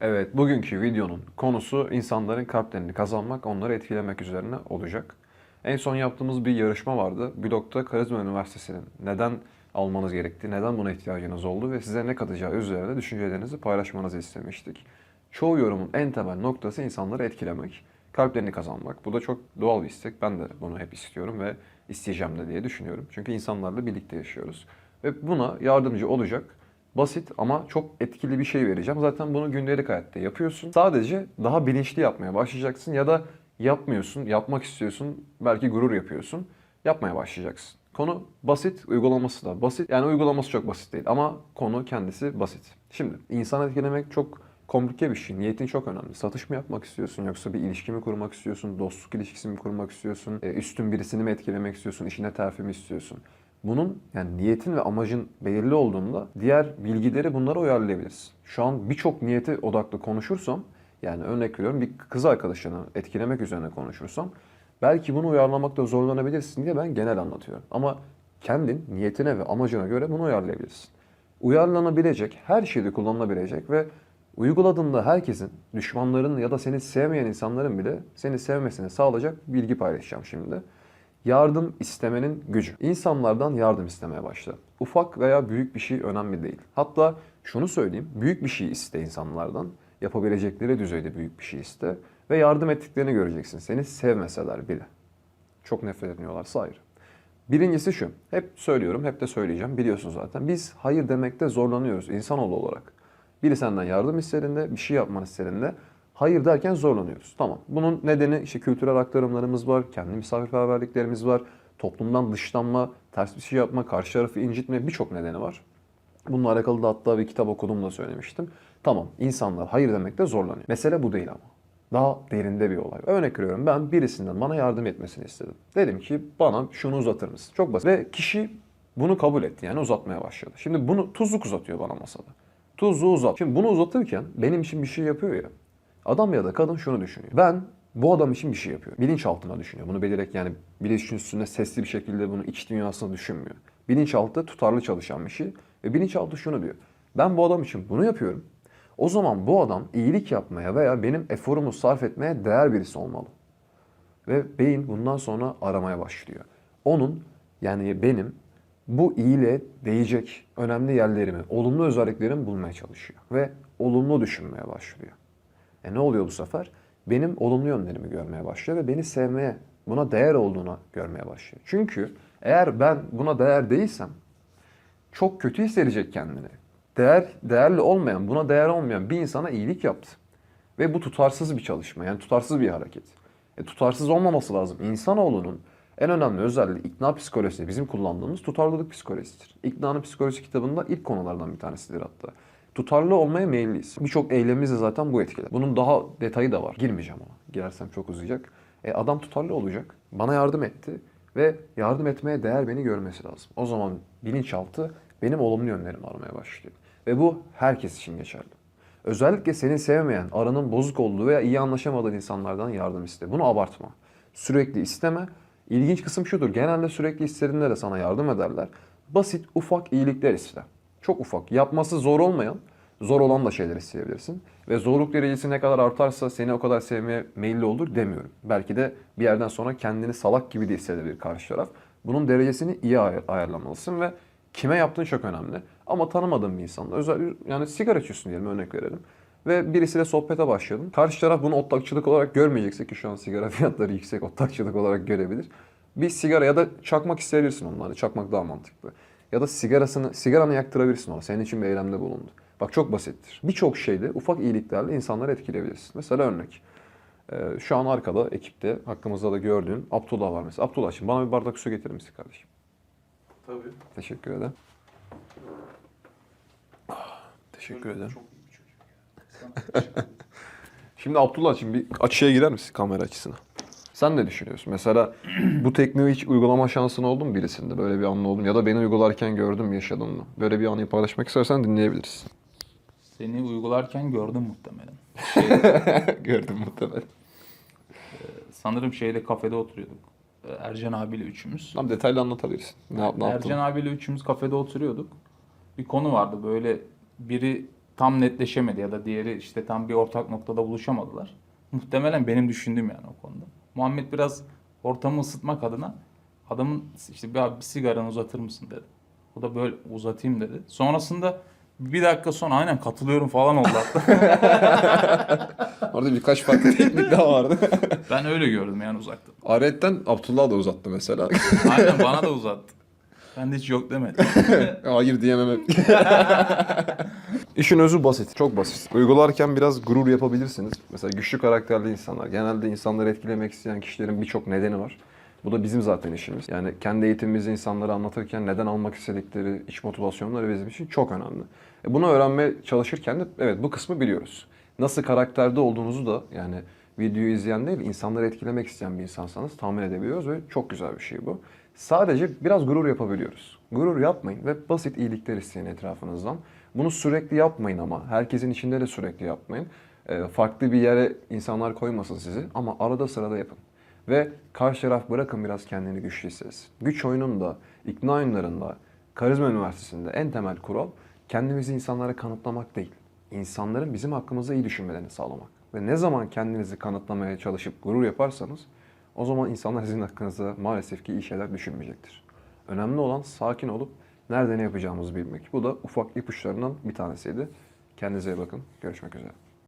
Evet, bugünkü videonun konusu insanların kalplerini kazanmak, onları etkilemek üzerine olacak. En son yaptığımız bir yarışma vardı. Blog'da Karizma Üniversitesi'nin neden almanız gerektiği, neden buna ihtiyacınız oldu ve size ne katacağı üzerine düşüncelerinizi paylaşmanızı istemiştik. Çoğu yorumun en temel noktası insanları etkilemek, kalplerini kazanmak. Bu da çok doğal bir istek. Ben de bunu hep istiyorum ve isteyeceğim de diye düşünüyorum. Çünkü insanlarla birlikte yaşıyoruz. Ve buna yardımcı olacak basit ama çok etkili bir şey vereceğim. Zaten bunu gündelik hayatta yapıyorsun. Sadece daha bilinçli yapmaya başlayacaksın ya da yapmıyorsun, yapmak istiyorsun, belki gurur yapıyorsun. Yapmaya başlayacaksın. Konu basit, uygulaması da basit. Yani uygulaması çok basit değil ama konu kendisi basit. Şimdi insan etkilemek çok komplike bir şey. Niyetin çok önemli. Satış mı yapmak istiyorsun yoksa bir ilişki mi kurmak istiyorsun? Dostluk ilişkisi mi kurmak istiyorsun? E, üstün birisini mi etkilemek istiyorsun? İşine terfi mi istiyorsun? Bunun yani niyetin ve amacın belirli olduğunda diğer bilgileri bunlara uyarlayabiliriz. Şu an birçok niyete odaklı konuşursam yani örnek veriyorum bir kız arkadaşını etkilemek üzerine konuşursam belki bunu uyarlamakta zorlanabilirsin diye ben genel anlatıyorum. Ama kendin niyetine ve amacına göre bunu uyarlayabilirsin. Uyarlanabilecek, her şeyde kullanılabilecek ve uyguladığında herkesin, düşmanların ya da seni sevmeyen insanların bile seni sevmesini sağlayacak bilgi paylaşacağım şimdi. Yardım istemenin gücü. İnsanlardan yardım istemeye başla. Ufak veya büyük bir şey önemli değil. Hatta şunu söyleyeyim, büyük bir şey iste insanlardan. Yapabilecekleri düzeyde büyük bir şey iste. Ve yardım ettiklerini göreceksin. Seni sevmeseler bile. Çok nefret ediyorlarsa ayrı. Birincisi şu, hep söylüyorum, hep de söyleyeceğim, biliyorsun zaten. Biz hayır demekte zorlanıyoruz insanoğlu olarak. Biri senden yardım istediğinde, bir şey yapmanı istediğinde hayır derken zorlanıyoruz. Tamam. Bunun nedeni işte kültürel aktarımlarımız var, kendi misafirperverliklerimiz var, toplumdan dışlanma, ters bir şey yapma, karşı tarafı incitme birçok nedeni var. Bununla alakalı da hatta bir kitap okudum da söylemiştim. Tamam, insanlar hayır demekte zorlanıyor. Mesele bu değil ama. Daha derinde bir olay. Örnek veriyorum ben birisinden bana yardım etmesini istedim. Dedim ki bana şunu uzatır mısın? Çok basit. Ve kişi bunu kabul etti yani uzatmaya başladı. Şimdi bunu tuzluk uzatıyor bana masada. Tuzluğu uzat. Şimdi bunu uzatırken benim için bir şey yapıyor ya. Adam ya da kadın şunu düşünüyor. Ben bu adam için bir şey yapıyorum. Bilinçaltına düşünüyor. Bunu belirerek yani bilinç üstünde sesli bir şekilde bunu iç dünyasına düşünmüyor. Bilinçaltı tutarlı çalışan bir şey. Ve bilinçaltı şunu diyor. Ben bu adam için bunu yapıyorum. O zaman bu adam iyilik yapmaya veya benim eforumu sarf etmeye değer birisi olmalı. Ve beyin bundan sonra aramaya başlıyor. Onun yani benim bu iyiliğe değecek önemli yerlerimi, olumlu özelliklerimi bulmaya çalışıyor. Ve olumlu düşünmeye başlıyor. E ne oluyor bu sefer? Benim olumlu yönlerimi görmeye başlıyor ve beni sevmeye, buna değer olduğuna görmeye başlıyor. Çünkü eğer ben buna değer değilsem çok kötü hissedecek kendini. Değer değerli olmayan, buna değer olmayan bir insana iyilik yaptı. Ve bu tutarsız bir çalışma, yani tutarsız bir hareket. E, tutarsız olmaması lazım. İnsanoğlunun en önemli özelliği ikna psikolojisi, bizim kullandığımız tutarlılık psikolojisidir. İkna'nın psikolojisi kitabında ilk konulardan bir tanesidir hatta. Tutarlı olmaya meyilliyiz. Birçok eylemimiz de zaten bu etkiler. Bunun daha detayı da var. Girmeyeceğim ona. Girersem çok uzayacak. E, adam tutarlı olacak. Bana yardım etti ve yardım etmeye değer beni görmesi lazım. O zaman bilinçaltı benim olumlu yönlerimi aramaya başlıyor. Ve bu herkes için geçerli. Özellikle seni sevmeyen, aranın bozuk olduğu veya iyi anlaşamadığın insanlardan yardım iste. Bunu abartma. Sürekli isteme. İlginç kısım şudur. Genelde sürekli istediğinde de sana yardım ederler. Basit, ufak iyilikler iste. Çok ufak. Yapması zor olmayan, zor olan da şeyler isteyebilirsin. Ve zorluk derecesi ne kadar artarsa seni o kadar sevmeye meyilli olur demiyorum. Belki de bir yerden sonra kendini salak gibi de hissedebilir karşı taraf. Bunun derecesini iyi ayar- ayarlamalısın ve kime yaptığın çok önemli. Ama tanımadığın bir insanla özel yani sigara içiyorsun diyelim örnek verelim. Ve birisiyle sohbete başladın. Karşı taraf bunu otlakçılık olarak görmeyecekse ki şu an sigara fiyatları yüksek otlakçılık olarak görebilir. Bir sigara ya da çakmak isteyebilirsin onları. Çakmak daha mantıklı. Ya da sigarasını, sigaranı yaktırabilirsin ona. Senin için bir eylemde bulundu. Bak çok basittir. Birçok şeyde ufak iyiliklerle insanları etkileyebilirsin. Mesela örnek. Ee, şu an arkada ekipte hakkımızda da gördüğün Abdullah var mesela. Abdullah şimdi bana bir bardak su getirir misin kardeşim? Tabii. Teşekkür ederim. Ah, Teşekkür ederim. Çok iyi bir çocuk. Şimdi Abdullah için bir açıya girer misin kamera açısına? Sen ne düşünüyorsun? Mesela bu tekniği hiç uygulama şansın oldu mu birisinde? Böyle bir anın oldu mu? Ya da beni uygularken gördün mü, yaşadın mı? Böyle bir anıyı paylaşmak istersen dinleyebiliriz. Seni uygularken gördüm muhtemelen. Şey, Gördüm muhtemelen. sanırım şeyde kafede oturuyorduk. Ee, Ercan abiyle üçümüz. Tam detaylı anlatabilirsin. Ne, yap, ne yaptın? Ercan abiyle üçümüz kafede oturuyorduk. Bir konu vardı böyle biri tam netleşemedi ya da diğeri işte tam bir ortak noktada buluşamadılar. Muhtemelen benim düşündüğüm yani o konuda. Muhammed biraz ortamı ısıtmak adına adamın işte bir, abi bir sigaranı uzatır mısın dedi. O da böyle uzatayım dedi. Sonrasında bir dakika sonra aynen katılıyorum falan oldu hatta. Orada birkaç farklı teknik daha vardı. ben öyle gördüm yani uzaktan. Aretten Abdullah da uzattı mesela. Aynen bana da uzattı. Ben de hiç yok demedim. Hayır diyemem. İşin özü basit. Çok basit. Uygularken biraz gurur yapabilirsiniz. Mesela güçlü karakterli insanlar. Genelde insanları etkilemek isteyen kişilerin birçok nedeni var. Bu da bizim zaten işimiz. Yani kendi eğitimimizi insanlara anlatırken neden almak istedikleri, iç motivasyonları bizim için çok önemli. E bunu öğrenmeye çalışırken de evet bu kısmı biliyoruz. Nasıl karakterde olduğunuzu da yani videoyu izleyen değil, insanları etkilemek isteyen bir insansanız tahmin edebiliyoruz ve çok güzel bir şey bu. Sadece biraz gurur yapabiliyoruz. Gurur yapmayın ve basit iyilikler isteyin etrafınızdan. Bunu sürekli yapmayın ama. Herkesin içinde de sürekli yapmayın. Ee, farklı bir yere insanlar koymasın sizi ama arada sırada yapın. Ve karşı taraf bırakın biraz kendini güçlü hissetsin. Güç oyununda, ikna oyunlarında, Karizma Üniversitesi'nde en temel kural kendimizi insanlara kanıtlamak değil. İnsanların bizim hakkımızda iyi düşünmelerini sağlamak. Ve ne zaman kendinizi kanıtlamaya çalışıp gurur yaparsanız o zaman insanlar sizin hakkınızda maalesef ki iyi şeyler düşünmeyecektir. Önemli olan sakin olup nerede ne yapacağımızı bilmek. Bu da ufak ipuçlarından bir tanesiydi. Kendinize iyi bakın. Görüşmek üzere.